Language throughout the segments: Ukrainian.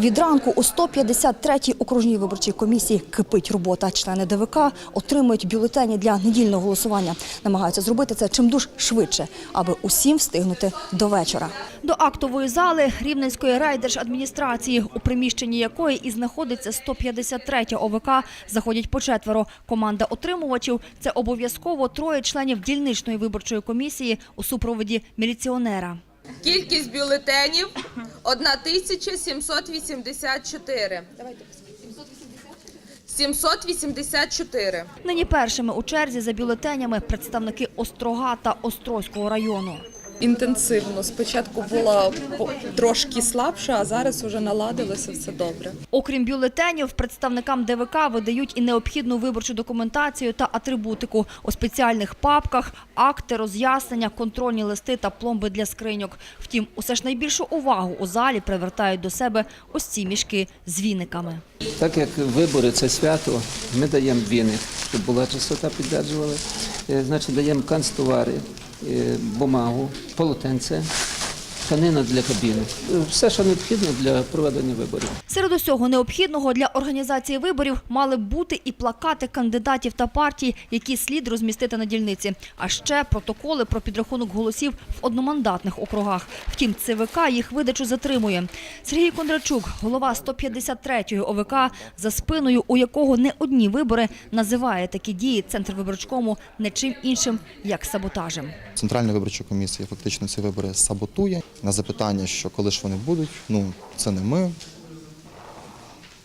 Від ранку у 153-й окружній виборчій комісії кипить робота. Члени ДВК отримують бюлетені для недільного голосування. Намагаються зробити це чимдуж швидше, аби усім встигнути до вечора. До актової зали Рівненської райдержадміністрації, у приміщенні якої і знаходиться 153 ОВК, заходять по четверо. Команда отримувачів – це обов'язково троє членів дільничної виборчої комісії у супроводі міліціонера. Кількість бюлетенів 1784. Давайте. 784. Нині першими у черзі за бюлетенями представники Острога та Острозького району. Інтенсивно. Спочатку була трошки слабша, а зараз вже наладилося все добре. Окрім бюлетенів, представникам ДВК видають і необхідну виборчу документацію та атрибутику у спеціальних папках, акти, роз'яснення, контрольні листи та пломби для скриньок. Втім, усе ж найбільшу увагу у залі привертають до себе ось ці мішки з віниками. Так як вибори це свято, ми даємо віник, щоб була чистота, підтверджували. Е, Значить, даємо канцтовари, бумагу, полотенце, тканина для кабіни. Все, що необхідно для проведення виборів. Серед усього необхідного для організації виборів мали б бути і плакати кандидатів та партій, які слід розмістити на дільниці, а ще протоколи про підрахунок голосів в одномандатних округах. Втім, ЦВК їх видачу затримує. Сергій Кондрачук, голова 153-ї ОВК, за спиною у якого не одні вибори, називає такі дії Центр виборчкому не чим іншим, як саботажем. Центральна виборча комісія фактично ці вибори саботує. На запитання, що коли ж вони будуть, ну це не ми.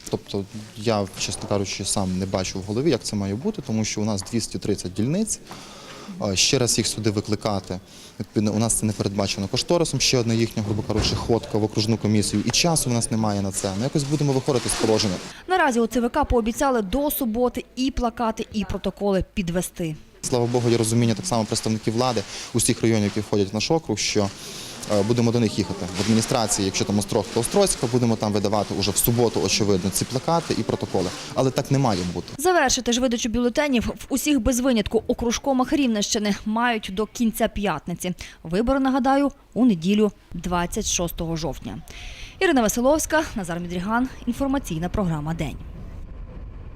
Тобто я, чесно кажучи, сам не бачу в голові, як це має бути, тому що у нас 230 дільниць. Ще раз їх сюди викликати. Відповідно, у нас це не передбачено кошторисом. Ще одна їхня, грубо кажучи, ходка в окружну комісію. І часу у нас немає на це. Ну якось будемо виходити з положення. Наразі у ЦВК пообіцяли до суботи і плакати, і протоколи підвести. Слава Богу, є розуміння так само представників влади усіх районів, які входять в наш округ, що будемо до них їхати в адміністрації, якщо там Острог, то Острозька, будемо там видавати уже в суботу, очевидно, ці плакати і протоколи. Але так не має бути. Завершити ж видачу бюлетенів в усіх без винятку окружкомах Рівненщини мають до кінця п'ятниці. Вибори, нагадаю, у неділю 26 жовтня. Ірина Василовська, Назар Мідріган. Інформаційна програма «День».